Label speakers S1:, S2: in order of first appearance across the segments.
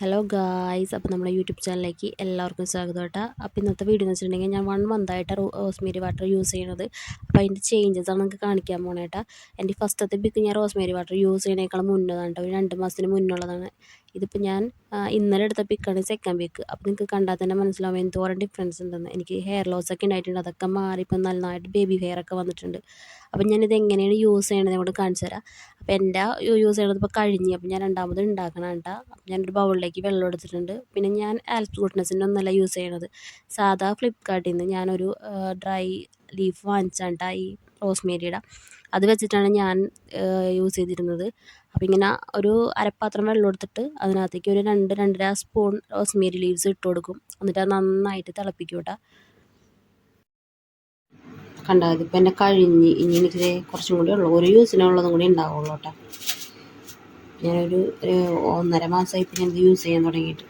S1: Hello guys അപ്പോൾ നമ്മുടെ YouTube ചാനലിലേക്ക് എല്ലാവർക്കും സ്വാഗതം കേട്ടോ അപ്പോൾ ഇന്നത്തെ വീഡിയോ എന്ന് വെച്ചിട്ടുണ്ടെങ്കിൽ ഞാൻ വൺ മന്തായിട്ട് റോസ്മേരി വാട്ടർ യൂസ് ചെയ്യുന്നത് അപ്പോൾ അതിന്റെ ചേഞ്ചസ് ആണ് നിങ്ങൾക്ക് കാണിക്കാൻ പോകണേട്ടാ എന്റെ ഫസ്റ്റത്തെ ബിക്ക് ഞാൻ റോസ്മേരി വാട്ടർ യൂസ് ചെയ്യണേക്കാളും മുന്നതാണ് കേട്ടോ ഒരു രണ്ട് മാസത്തിന് മുന്നുള്ളതാണ് ഇതിപ്പോൾ ഞാൻ ഇന്നലെ എടുത്ത പിക്കാണ് സെക്കൻഡ് പിക്ക് അപ്പോൾ നിങ്ങൾക്ക് കണ്ടാൽ തന്നെ മനസ്സിലാവും എന്തോരം ഡിഫറൻസ് ഉണ്ടെന്ന്. എനിക്ക് ഹെയർ ലോസ് ഒക്കെ ഉണ്ടായിട്ടുണ്ട്. അതൊക്കെ മാറി ഇപ്പം നന്നായിട്ട് ബേബി ഹെയർ ഒക്കെ വന്നിട്ടുണ്ട്. അപ്പം ഞാനിത് എങ്ങനെയാണ് യൂസ് ചെയ്യണത് കൂടെ കാണിച്ചു തരാം. അപ്പോൾ എന്റെ യൂസ് ചെയ്യണത് ഇപ്പോൾ കഴിഞ്ഞ്. അപ്പോൾ ഞാൻ രണ്ടാമത് ഉണ്ടാക്കണം അപ്പം ഞാനൊരു ബൗളിലേക്ക് വെള്ളം എടുത്തിട്ടുണ്ട്. പിന്നെ ഞാൻ ആൽസ് ഗുഡ്നസിന്റെ ഒന്നല്ല യൂസ് ചെയ്യണത്. സാധാ ഫ്ലിപ്കാർട്ടിൽ നിന്ന് ഞാനൊരു ഡ്രൈ ലീഫ് വാങ്ങിച്ചാണ്ട ഈ റോസ്മേരിയുടെ അത് വെച്ചിട്ടാണ് ഞാൻ യൂസ് ചെയ്തിരുന്നത്. അപ്പോൾ ഇങ്ങനെ ഒരു അരപ്പാത്രം വെള്ളം എടുത്തിട്ട് അതിനകത്തേക്ക് ഒരു രണ്ട് രണ്ടര സ്പൂൺ റോസ്മേരി ലീവ്സ് ഇട്ട് കൊടുക്കും. എന്നിട്ട് അത് നന്നായിട്ട് തിളപ്പിക്കും കേട്ടോ കണ്ടാൽ മതി ഇപ്പം എന്റെ കഴിഞ്ഞ്. ഇനി എനിക്ക് കുറച്ചും കൂടി ഉള്ളു. ഒരു യൂസിനുള്ളതും കൂടി ഉണ്ടാവുള്ളൂ കേട്ടോ. ഞാനൊരു ഒന്നര മാസമായി ഇപ്പം ഞാനിത് യൂസ് ചെയ്യാൻ തുടങ്ങിയിട്ട്.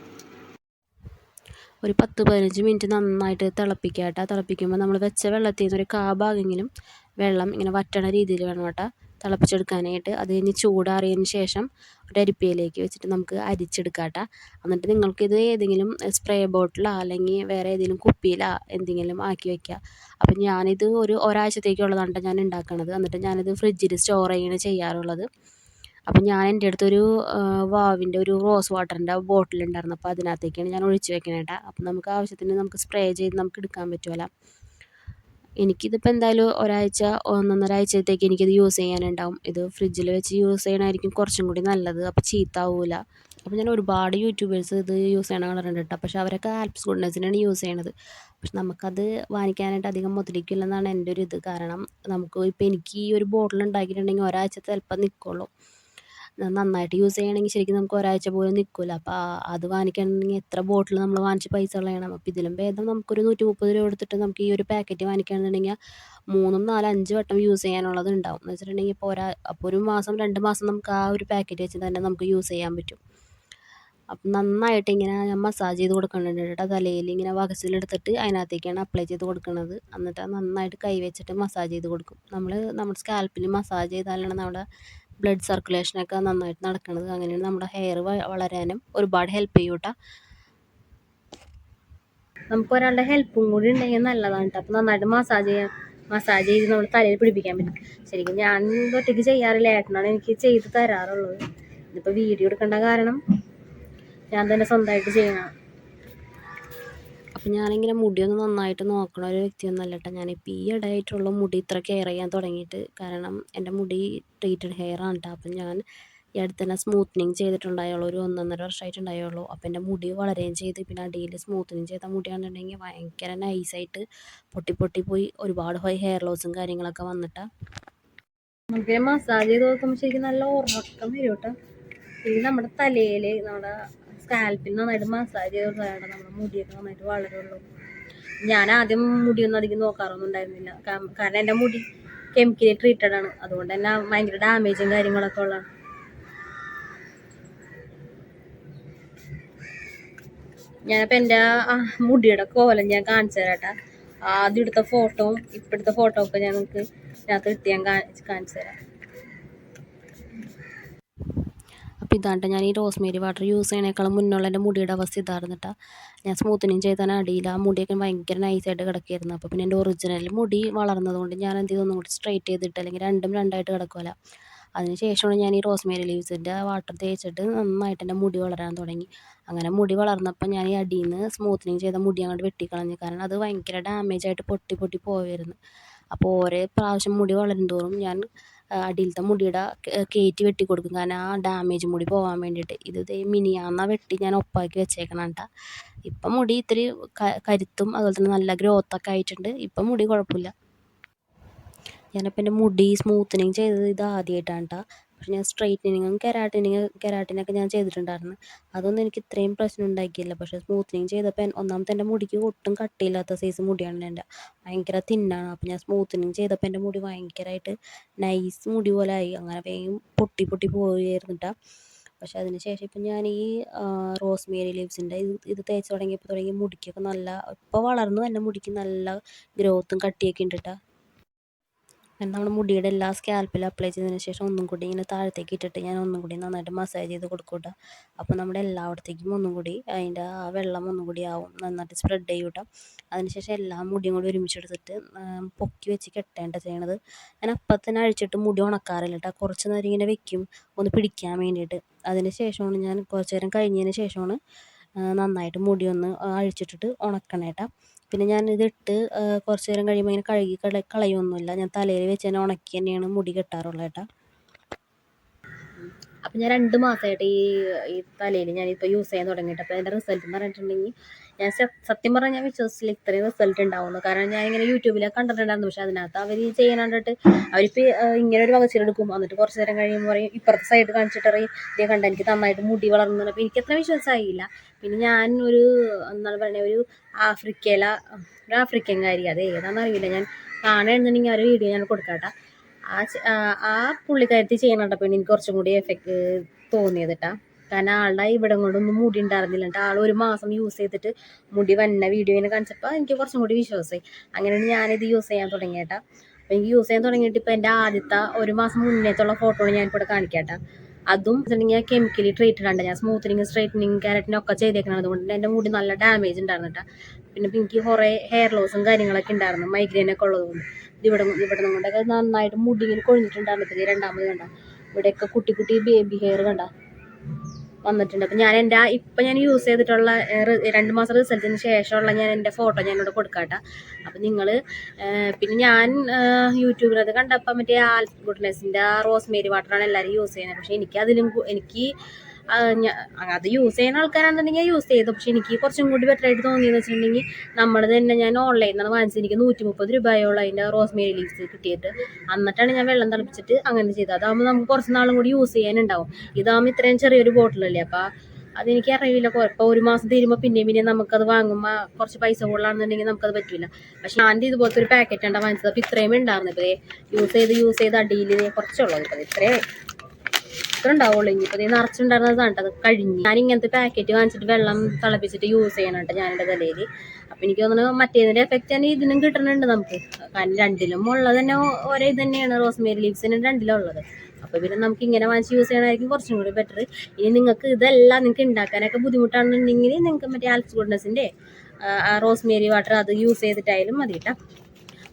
S1: ഒരു പത്ത് പതിനഞ്ച് മിനിറ്റ് നന്നായിട്ട് തിളപ്പിക്കുക കേട്ടോ തിളപ്പിക്കുമ്പോൾ നമ്മൾ വെച്ച വെള്ളത്തിൽ നിന്ന് ഒരു കാ ഭാഗമെങ്കിലും വെള്ളം ഇങ്ങനെ വറ്റണ രീതിയിൽ വേണം കേട്ടോ. തിളപ്പിച്ചെടുക്കാനായിട്ട് അത് കഴിഞ്ഞ് ചൂടാറിയതിന് ശേഷം ഒരു അരിപ്പയിലേക്ക് വെച്ചിട്ട് നമുക്ക് അരിച്ചെടുക്കാം കേട്ടോ എന്നിട്ട് നിങ്ങൾക്കിത് ഏതെങ്കിലും സ്പ്രേ ബോട്ടിലോ അല്ലെങ്കിൽ വേറെ ഏതെങ്കിലും കുപ്പിയിലോ എന്തെങ്കിലും ആക്കി വെക്കുക അപ്പം ഞാനിത് ഒരു ഒരാഴ്ചത്തേക്കുള്ളതാണ് ഞാൻ ഉണ്ടാക്കണത്. എന്നിട്ട് ഞാനിത് ഫ്രിഡ്ജിൽ സ്റ്റോർ ചെയ്യാണ് ചെയ്യാറുള്ളത്. അപ്പം ഞാൻ എന്റെ അടുത്തൊരു വാവിന്റെ ഒരു റോസ് വാട്ടറിന്റെ ബോട്ടിൽ ഉണ്ടായിരുന്നു അപ്പോൾ അതിനകത്തേക്കാണ് ഞാൻ ഒഴിച്ച് വെക്കണേട്ടാ. അപ്പം നമുക്ക് ആവശ്യത്തിന് നമുക്ക് സ്പ്രേ ചെയ്ത് നമുക്ക് എടുക്കാൻ പറ്റുമല്ലോ എനിക്കിതിപ്പോൾ എന്തായാലും ഒരാഴ്ച ഒന്നൊന്നര ആഴ്ചത്തേക്ക് എനിക്കിത് യൂസ് ചെയ്യാനുണ്ടാവും. ഇത് ഫ്രിഡ്ജിൽ വെച്ച് യൂസ് ചെയ്യണമായിരിക്കും കുറച്ചും കൂടി നല്ലത്. അപ്പോൾ ചീത്താവൂല. അപ്പോൾ ഞാൻ ഒരുപാട് യൂട്യൂബേഴ്സ് ഇത് യൂസ് ചെയ്യണ കണ്ടിട്ടുണ്ട് കേട്ടോ പക്ഷേ അവരൊക്കെ ആൽപ്സ് ഗുഡ്നസിനാണ് യൂസ് ചെയ്യണത്. പക്ഷെ നമുക്കത് വാങ്ങിക്കാനായിട്ട് അധികം മുതലിക്കില്ലെന്നാണ് എന്റെ ഒരു ഇത്. കാരണം നമുക്ക് ഇപ്പോൾ എനിക്ക് ഈ ഒരു ബോട്ടിൽ ഉണ്ടാക്കിയിട്ടുണ്ടെങ്കിൽ ഒരാഴ്ച ചിലപ്പോൾ നിൽക്കുള്ളൂ നന്നായിട്ട് യൂസ് ചെയ്യണമെങ്കിൽ ശരിക്കും നമുക്ക് ഒരാഴ്ച പോലും നിൽക്കില്ല അപ്പോൾ അത് വാങ്ങിക്കണമെങ്കിൽ എത്ര ബോട്ടിൽ നമ്മൾ വാങ്ങിച്ച് പൈസ കളയണം? അപ്പോൾ ഇതിലും ഭേദം നമുക്കൊരു നൂറ്റി മുപ്പത് രൂപ കൊടുത്തിട്ട് നമുക്ക് ഈ ഒരു പാക്കറ്റ് വാങ്ങിക്കുകയാണെന്നുണ്ടെങ്കിൽ മൂന്നും നാലും അഞ്ച് വട്ടം യൂസ് ചെയ്യാനുള്ളത് ഉണ്ടാവും. എന്ന് വെച്ചിട്ടുണ്ടെങ്കിൽ ഇപ്പോൾ ഒരാ അപ്പോൾ ഒരു മാസം രണ്ട് മാസം നമുക്ക് ആ ഒരു പാക്കറ്റ് വെച്ച് തന്നെ നമുക്ക് യൂസ് ചെയ്യാൻ പറ്റും. അപ്പം നന്നായിട്ട് ഇങ്ങനെ ഞാൻ മസാജ് ചെയ്ത് കൊടുക്കുന്നുണ്ട് കേട്ടോ. തലയിൽ ഇങ്ങനെ വകസിലെടുത്തിട്ട് അതിനകത്തേക്കാണ് അപ്ലൈ ചെയ്ത് കൊടുക്കുന്നത്. എന്നിട്ട് നന്നായിട്ട് കൈ വെച്ചിട്ട് മസാജ് ചെയ്ത് കൊടുക്കും. നമ്മൾ നമ്മുടെ സ്കാൽപ്പിൽ മസാജ് ചെയ്താലാണ് നമ്മുടെ ബ്ലഡ് സർക്കുലേഷനൊക്കെ നന്നായിട്ട് നടക്കുന്നത് അങ്ങനെയാണ് നമ്മുടെ ഹെയർ വളരാനും ഒരുപാട് ഹെൽപ്പ് ചെയ്യും കേട്ടോ നമുക്ക് ഒരാളുടെ ഹെൽപ്പും കൂടി ഉണ്ടെങ്കിൽ നല്ലതാണ് കേട്ടോ അപ്പം നന്നായിട്ട് മസാജ് ചെയ്യാം. മസാജ് ചെയ്ത് നമ്മൾ തലയിൽ പിടിപ്പിക്കാൻ പറ്റും. ശരിക്കും ഞാൻ ഒറ്റയ്ക്ക് ചെയ്യാറില്ല. ഏട്ടനാണ് എനിക്ക് ചെയ്ത് തരാറുള്ളത്. ഇതിപ്പോൾ വീഡിയോ എടുക്കേണ്ട കാരണം ഞാൻ തന്നെ സ്വന്തമായിട്ട് ചെയ്യണം. അപ്പം ഞാനിങ്ങനെ മുടിയൊന്ന് നന്നായിട്ട് നോക്കണ ഒരു വ്യക്തിയൊന്നുമല്ല കേട്ടോ. ഞാനിപ്പോൾ ഈ ഇടയായിട്ടുള്ള മുടി ഇത്ര കെയർ ചെയ്യാൻ തുടങ്ങിയിട്ട് കാരണം എന്റെ മുടി ട്രീറ്റഡ് ഹെയർ ആണ് കേട്ടോ. അപ്പം ഞാൻ ഈ അടുത്ത് തന്നെ സ്മൂത്തനിങ് ചെയ്തിട്ടുണ്ടായുള്ളൂ. ഒരു ഒന്നൊന്നര വർഷമായിട്ടുണ്ടായുള്ളൂ അപ്പം എന്റെ മുടി വളരുകയും ചെയ്ത്. പിന്നെ അടിയിൽ സ്മൂത്തനിങ് ചെയ്ത മുടിയാണെന്നുണ്ടെങ്കിൽ ഭയങ്കര നൈസായിട്ട് പൊട്ടി പൊട്ടി പോയി ഒരുപാട് ഹെയർ ലോസും കാര്യങ്ങളൊക്കെ വന്നിട്ട്. നമുക്ക് മസാജ് ചെയ്ത് നോക്കുമ്പോൾ ശരിക്കും നല്ല ഉറക്കം വരും കേട്ടോ. ഇത് നമ്മുടെ തലയിൽ നമ്മുടെ സ്കാൽപ്പിൽ നന്നായിട്ട് മസാജ് ചെയ്ത് കൊടുത്താലാണ് നമ്മുടെ മുടിയൊക്കെ നന്നായിട്ട് വളരുള്ളൂ. ഞാൻ ആദ്യം മുടിയൊന്നും അധികം നോക്കാറൊന്നും ഉണ്ടായിരുന്നില്ല. കാരണം എന്റെ മുടി കെമിക്കലി ട്രീറ്റഡ് ആണ്. അതുകൊണ്ട് തന്നെ ഭയങ്കര ഡാമേജും കാര്യങ്ങളൊക്കെ ഉള്ളതാണ്. ഞാനിപ്പോൾ എന്റെ മുടിയുടെ കോലം ഞാൻ കാണിച്ചു തരാട്ടാ ആദ്യം എടുത്ത ഫോട്ടോ ഇപ്പോഴത്തെ ഫോട്ടോ ഒക്കെ ഞാൻ നിങ്ങൾക്ക് ഇതിനകത്ത് ഇട്ട് ഞാൻ കാണിച്ചു തരാം. അപ്പോൾ ഇതാണ്ട് ഞാൻ ഈ റോസ്മേരി വാട്ടർ യൂസ് ചെയ്യണേക്കാളും മുന്നുള്ള എന്റെ മുടിയുടെ അവസ്ഥ ഇതായിരുന്നു കേട്ടോ ഞാൻ സ്മൂത്തനിങ് ചെയ്താൽ അടിയിൽ ആ മുടിയൊക്കെ ഭയങ്കര നൈസായിട്ട് കിടക്കുകയായിരുന്നു അപ്പോൾ പിന്നെ എന്റെ ഒറിജിനൽ മുടി വളർന്നതുകൊണ്ട് ഞാൻ എന്ത് ചെയ്തൊന്നും കൂടി സ്ട്രൈറ്റ് ചെയ്തിട്ട് അല്ലെങ്കിൽ രണ്ടും രണ്ടായിട്ട് കിടക്കുമല്ല അതിന് ശേഷമാണ് ഞാൻ ഈ റോസ്മേരി ലീവ്സിന്റെ വാട്ടർ തേച്ചിട്ട് നന്നായിട്ട് എന്റെ മുടി വളരാൻ തുടങ്ങി. അങ്ങനെ മുടി വളർന്നപ്പോൾ ഞാൻ ഈ അടിയിൽ നിന്ന് സ്മൂത്തനിങ് ചെയ്ത മുടി അങ്ങോട്ട് വെട്ടിക്കളഞ്ഞു. കാരണം അത് ഭയങ്കര ഡാമേജ് ആയിട്ട് പൊട്ടി പൊട്ടി പോയിരുന്നു അപ്പോൾ ഓരോ പ്രാവശ്യം മുടി വളരും തോറും ഞാൻ അടിയിലത്തെ മുടിയുടെ കയറ്റി വെട്ടി കൊടുക്കും. കാരണം ആ ഡാമേജ് മുടി പോകാൻ വേണ്ടിയിട്ട്. ഇത് ദേ മിനിയാന്ന വെട്ടി ഞാൻ ഒപ്പാക്കി വെച്ചേക്കണം കേട്ടോ ഇപ്പം മുടി ഇത്തിരി കരുത്തും അതുപോലെ തന്നെ നല്ല ഗ്രോത്തൊക്കെ ആയിട്ടുണ്ട്. ഇപ്പം മുടി കുഴപ്പമില്ല. ഞാനിപ്പം എന്റെ മുടി സ്മൂത്തനിങ് ചെയ്തത് ഇത് ആദ്യമായിട്ടാണ് കേട്ടോ പക്ഷെ ഞാൻ സ്ട്രെയിറ്റനിങ്ങും കെരാട്ടിനിങ് കെരാട്ടിനൊക്കെ ഞാൻ ചെയ്തിട്ടുണ്ടായിരുന്നു. അതൊന്നും എനിക്ക് ഇത്രയും പ്രശ്നം ഉണ്ടാക്കിയില്ല. പക്ഷെ സ്മൂത്തനിങ് ചെയ്തപ്പോൾ ഒന്നാമത്തെ എന്റെ മുടിക്ക് ഒട്ടും കട്ടിയില്ലാത്ത സൈസ് മുടിയാണ് എന്റെ. ഭയങ്കര തിന്നാണ്. അപ്പോൾ ഞാൻ സ്മൂത്തനിങ് ചെയ്തപ്പോൾ എന്റെ മുടി ഭയങ്കരമായിട്ട് നൈസ് മുടി പോലെ ആയി. അങ്ങനെ വേഗം പൊട്ടി പൊട്ടി പോവുകയായിരുന്നു കേട്ടോ പക്ഷെ അതിന് ശേഷം ഇപ്പം ഞാൻ ഈ റോസ്മേരി ലീവ്സിന്റെ ഇത് ഇത് തേച്ച് തുടങ്ങിയപ്പോൾ തുടങ്ങി മുടിക്കൊക്കെ നല്ല ഇപ്പോൾ വളർന്നു എന്റെ മുടിക്ക് നല്ല ഗ്രോത്തും കട്ടിയൊക്കെ ഉണ്ട് കേട്ടോ
S2: ഞാൻ നമ്മുടെ മുടിയുടെ എല്ലാ സ്കാൽപ്പിലും അപ്ലൈ ചെയ്തതിന് ശേഷം ഒന്നും കൂടി ഇങ്ങനെ താഴത്തേക്ക് ഇട്ടിട്ട് ഞാൻ ഒന്നും കൂടി നന്നായിട്ട് മസാജ് ചെയ്ത് കൊടുക്കൂട്ട. അപ്പോൾ നമ്മുടെ എല്ലായിടത്തേക്കും ഒന്നും കൂടി അതിന്റെ ആ വെള്ളം ഒന്നും കൂടി ആവും. നന്നായിട്ട് സ്പ്രെഡ് ചെയ്യൂട്ട. അതിന് ശേഷം എല്ലാ മുടിയും കൂടി ഒരുമിച്ചെടുത്തിട്ട് പൊക്കി വെച്ച് കെട്ടേണ്ട ചെയ്യണത്. ഞാൻ അപ്പം തന്നെ അഴിച്ചിട്ട് മുടി ഉണക്കാറില്ല കേട്ടോ കുറച്ച് നേരം ഇങ്ങനെ വെക്കും. ഒന്ന് പിടിക്കാൻ വേണ്ടിയിട്ട്. അതിന് ശേഷമാണ് ഞാൻ കുറച്ച് നേരം കഴിഞ്ഞതിന് ശേഷമാണ് നന്നായിട്ട് മുടി ഒന്ന് അഴിച്ചിട്ടിട്ട് ഉണക്കണേട്ടാ. പിന്നെ ആ, കുറച്ച് നേരം കഴിയുമ്പോൾ ഇങ്ങനെ കഴുകി കള കളയൊന്നുമില്ല. ഞാൻ തലയിൽ വെച്ച് തന്നെ ഉണക്കി തന്നെയാണ് മുടി കെട്ടാറുള്ളത് കേട്ടോ. അപ്പം ഞാൻ രണ്ട് മാസമായിട്ട് ഈ ഈ തലയിൽ ഞാനിപ്പോൾ യൂസ് ചെയ്യാൻ തുടങ്ങിയിട്ട്. അപ്പോൾ അതിന്റെ റിസൾട്ട് എന്ന് പറഞ്ഞിട്ടുണ്ടെങ്കിൽ ഞാൻ സത്യം പറഞ്ഞാൽ ഞാൻ വിശ്വസിച്ചില്ല ഇത്രയും റിസൾട്ട് ഉണ്ടാവുന്നു കാരണം ഞാൻ ഇങ്ങനെ യൂട്യൂബിലൊക്കെ കണ്ടിട്ടുണ്ടായിരുന്നു. പക്ഷെ അതിനകത്ത് അവർ ചെയ്യാൻ കണ്ടിട്ട് അവരിപ്പോൾ ഇങ്ങനെ ഒരു വകച്ചിലെടുക്കും എന്നിട്ട് കുറച്ച് നേരം കഴിയുമ്പോൾ പറയും ഇപ്പുറത്തെ സൈഡ് കാണിച്ചിട്ട് പറയും ഇതേ കണ്ട എനിക്ക് നന്നായിട്ട് മുടി വളർന്നു അപ്പോൾ എനിക്ക് അത്ര വിശ്വാസമായില്ല പിന്നെ ഞാൻ ഒരു എന്താണ് പറയുക ഒരു ആഫ്രിക്കയില ഒരു ആഫ്രിക്കൻ കാര്യം അത് ഏതാണെന്ന് അറിയില്ല. ഞാൻ കാണുന്നുണ്ടെങ്കിൽ ആ ഒരു വീഡിയോ ഞാൻ കൊടുക്കാട്ടെ. ആ ആ പുള്ളിക്കാരത്തി ചെയ്യണ എനിക്ക് കുറച്ചും കൂടി എഫക്റ്റ് തോന്നിയത് കേട്ടാ കാരണം ആളുടെ ഇവിടെ കൊണ്ടൊന്നും മുടി ഉണ്ടായിരുന്നില്ല. എന്നിട്ട് ആൾ ഒരു മാസം യൂസ് ചെയ്തിട്ട് മുടി വന്ന വീഡിയോ ഇങ്ങനെ കാണിച്ചപ്പോൾ എനിക്ക് കുറച്ചും കൂടി വിശ്വാസമായി. അങ്ങനെയാണ് ഞാനിത് യൂസ് ചെയ്യാൻ തുടങ്ങിയേട്ടാ. അപ്പോൾ എനിക്ക് യൂസ് ചെയ്യാൻ തുടങ്ങിയിട്ട് ഇപ്പോൾ എന്റെ ആദ്യത്തെ ഒരു മാസം മുന്നേത്തുള്ള ഫോട്ടോ ഞാൻ ഇപ്പോൾ കാണിക്കാട്ടാ. അതും വെച്ചിട്ടുണ്ടെങ്കിൽ കെമിക്കലി ട്രീറ്റഡ് ആണ് ഞാൻ സ്മൂത്തനിങ് സ്ട്രൈറ്റനിങ് കാരറ്റിനും ഒക്കെ ചെയ്തേക്കണം അതുകൊണ്ട് എന്റെ മുടി നല്ല ഡാമേജ് ഉണ്ടായിരുന്നു കേട്ടോ പിന്നെ എനിക്ക് കുറേ ഹെയർ ലോസും കാര്യങ്ങളൊക്കെ ഉണ്ടായിരുന്നു മൈഗ്രൈനൊക്കെ ഒക്കെ ഉള്ളതുകൊണ്ട് ഇവിടെ ഇവിടെ കൊണ്ടൊക്കെ നന്നായിട്ട് മുടി ഇങ്ങനെ കൊഴിഞ്ഞിട്ടുണ്ടായിരുന്നു. ഇപ്പം രണ്ടാമത് കണ്ട. ഇവിടെയൊക്കെ കുട്ടി കുട്ടി ബേബി ഹെയർ കണ്ട. വന്നിട്ടുണ്ട്. അപ്പം ഞാൻ എന്റെ ഇപ്പം ഞാൻ യൂസ് ചെയ്തിട്ടുള്ള രണ്ട് മാസം റിസൾട്ടിന് ശേഷമുള്ള ഞാൻ എന്റെ ഫോട്ടോ ഞാൻ ഇവിടെ കൊടുക്കാട്ടോ. അപ്പം നിങ്ങൾ പിന്നെ ഞാൻ യൂട്യൂബിലത് കണ്ടപ്പോൾ മറ്റേ ആൽ ഗുഡ്നെസ്സിന്റെ ആ റോസ്മേരി വാട്ടറാണ് എല്ലാവരും യൂസ് ചെയ്യുന്നത്. പക്ഷേ എനിക്ക് അതിലും എനിക്ക് അത് യൂസ് ചെയ്യുന്ന ആൾക്കാരാണെന്നുണ്ടെങ്കിൽ യൂസ് ചെയ്തു. പക്ഷെ എനിക്ക് കുറച്ചും കൂടി ബെറ്റർ ആയിട്ട് തോന്നിയെന്ന് വെച്ചിട്ടുണ്ടെങ്കിൽ നമ്മൾ തന്നെ ഞാൻ ഓൺലൈനിൽ നിന്നാണ് വാങ്ങിച്ചത്. എനിക്ക് നൂറ്റി മുപ്പത് രൂപയോളം അതിന്റെ റോസ്മേരി ലീവ്സ് കിട്ടിയിട്ട്. എന്നിട്ടാണ് ഞാൻ വെള്ളം തിളപ്പിച്ചിട്ട് അങ്ങനെ ചെയ്തത്. അതാകുമ്പോൾ നമുക്ക് കുറച്ച് നാളും കൂടി യൂസ് ചെയ്യാനുണ്ടാവും. ഇതാകുമ്പോൾ ഇത്രയും ചെറിയൊരു ബോട്ടിലല്ലേ അപ്പോൾ അതെനിക്ക് അറിയില്ല. ഇപ്പോൾ ഒരു മാസം തീരുമ്പോൾ പിന്നെയും പിന്നെയും നമുക്കത് വാങ്ങുമ്പോൾ കുറച്ച് പൈസ കൂടുതലാണെന്നുണ്ടെങ്കിൽ നമുക്കത് പറ്റില്ല പക്ഷെ ഞാൻ ഇതുപോലത്തെ ഒരു പാക്കറ്റ് ആണ് വാങ്ങിച്ചത്. അപ്പോൾ ഇത്രയും ഉണ്ടായിരുന്നു. ഇപ്പോൾ യൂസ് ചെയ്ത് യൂസ് ചെയ്ത് അടിയിൽ കുറച്ചുള്ളത് ഇപ്പോൾ ഇത്രയും. ഇത്ര ഉണ്ടാവുള്ളൂ. ഇനിയിപ്പോൾ ഇത് നിറച്ചുണ്ടായിരുന്നതാണ് കേട്ടോ അത് കഴിഞ്ഞ് ഞാൻ ഇങ്ങനത്തെ പാക്കറ്റ് വാങ്ങിച്ചിട്ട് വെള്ളം തിളപ്പിച്ചിട്ട് യൂസ് ചെയ്യണം കേട്ടോ ഞാൻ എന്റെ തലയിൽ അപ്പം എനിക്ക് തോന്നുന്നു മറ്റേതിന്റെ എഫക്റ്റ് തന്നെ ഇതിനും കിട്ടുന്നുണ്ട് നമുക്ക്. കാരണം രണ്ടിലും ഉള്ളത് തന്നെ ഒരേ ഇത് തന്നെയാണ്. റോസ്മേരി ലീവ്സിന് രണ്ടിലും ഉള്ളത്. അപ്പോൾ പിന്നെ നമുക്ക് ഇങ്ങനെ വാങ്ങിച്ച് യൂസ് ചെയ്യണമായിരിക്കും കുറച്ചും കൂടി ബെറ്റർ ഇനി നിങ്ങൾക്ക് ഇതെല്ലാം നിങ്ങൾക്ക് ഉണ്ടാക്കാനൊക്കെ ബുദ്ധിമുട്ടാണെന്നുണ്ടെങ്കിൽ നിങ്ങൾക്ക് മറ്റേ ആൽസ് ഗുഡ്നസിന്റെ റോസ്മേരി വാട്ടർ അത് യൂസ് ചെയ്തിട്ടായാലും മതി കേട്ടോ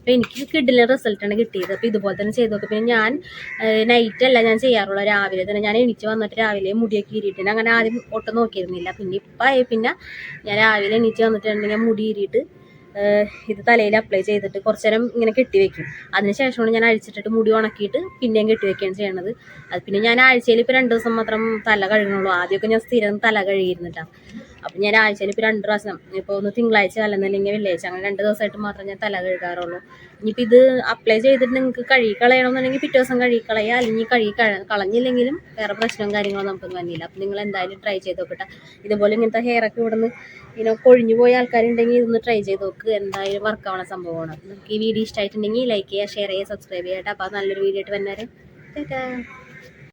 S2: അപ്പോൾ എനിക്ക് കിഡിലെ റിസൾട്ടാണ് കിട്ടിയത്. അപ്പോൾ ഇതുപോലെ തന്നെ ചെയ്ത് നോക്കും. പിന്നെ ഞാൻ നൈറ്റ് അല്ല ഞാൻ ചെയ്യാറുള്ള. രാവിലെ തന്നെ ഞാൻ എണീച്ച് വന്നിട്ട് രാവിലെ മുടിയൊക്കെ ഈരിയിട്ട് അങ്ങനെ ആദ്യം ഒട്ടും നോക്കിയിരുന്നില്ല. പിന്നെ ഇപ്പം ആയി പിന്നെ ഞാൻ രാവിലെ എണീച്ച് വന്നിട്ടുണ്ടെങ്കിൽ മുടി ഇരിയിട്ട് ഇത് തലയിൽ അപ്ലൈ ചെയ്തിട്ട് കുറച്ച് നേരം ഇങ്ങനെ കെട്ടി വെക്കും. അതിനുശേഷമാണ് ഞാൻ അഴിച്ചിട്ടിട്ട് മുടി ഉണക്കിയിട്ട് പിന്നെയും കെട്ടി വെക്കുകയാണ് ചെയ്യണത്. അത് പിന്നെ ഞാൻ ആഴ്ചയിൽ ഇപ്പോൾ രണ്ട് ദിവസം മാത്രം തല കഴുകണുള്ളൂ ആദ്യമൊക്കെ ഞാൻ സ്ഥിരം തല കഴുകിയിരുന്നിട്ടാണ് അപ്പം ഞാൻ ആഴ്ചയിൽ ഇപ്പോൾ രണ്ട് പ്രാവശ്യം ഇപ്പോൾ ഒന്ന് തിങ്കളാഴ്ച അല്ലെന്നല്ലെങ്കിൽ വെള്ളിയാഴ്ച അങ്ങനെ രണ്ട് ദിവസമായിട്ട് മാത്രമേ ഞാൻ തല കഴുകാറുള്ളൂ. ഇനിയിപ്പോൾ ഇത് അപ്ലൈ ചെയ്തിട്ട് നിങ്ങൾക്ക് കഴുകി കളയണമെന്നുണ്ടെങ്കിൽ പിറ്റേ ദിവസം കഴുകി കളയുക അല്ലെങ്കിൽ കഴുകി കള- കളഞ്ഞില്ലെങ്കിലും വേറെ പ്രശ്നവും കാര്യങ്ങളും നമുക്കൊന്നും വന്നില്ല. അപ്പം നിങ്ങൾ എന്തായാലും ട്രൈ ചെയ്ത് നോക്കട്ടെ. ഇതുപോലെ ഇങ്ങനത്തെ ഹെയർ ഒക്കെ ഇവിടുന്ന് ഇങ്ങനെ കൊഴിഞ്ഞു പോയ ആൾക്കാരുണ്ടെങ്കിൽ ഇതൊന്ന് ട്രൈ ചെയ്ത് നോക്ക്. എന്തായാലും വർക്ക് ആവണ സംഭവമാണ്. നിങ്ങൾക്ക് ഈ വീഡിയോ ഇഷ്ടമായിട്ടുണ്ടെങ്കിൽ ലൈക്ക് ചെയ്യുക ഷെയർ ചെയ്യുക സബ്സ്ക്രൈബ് ചെയ്യട്ടെ അപ്പോൾ നല്ലൊരു വീഡിയോ ആയിട്ട് വന്നേരം.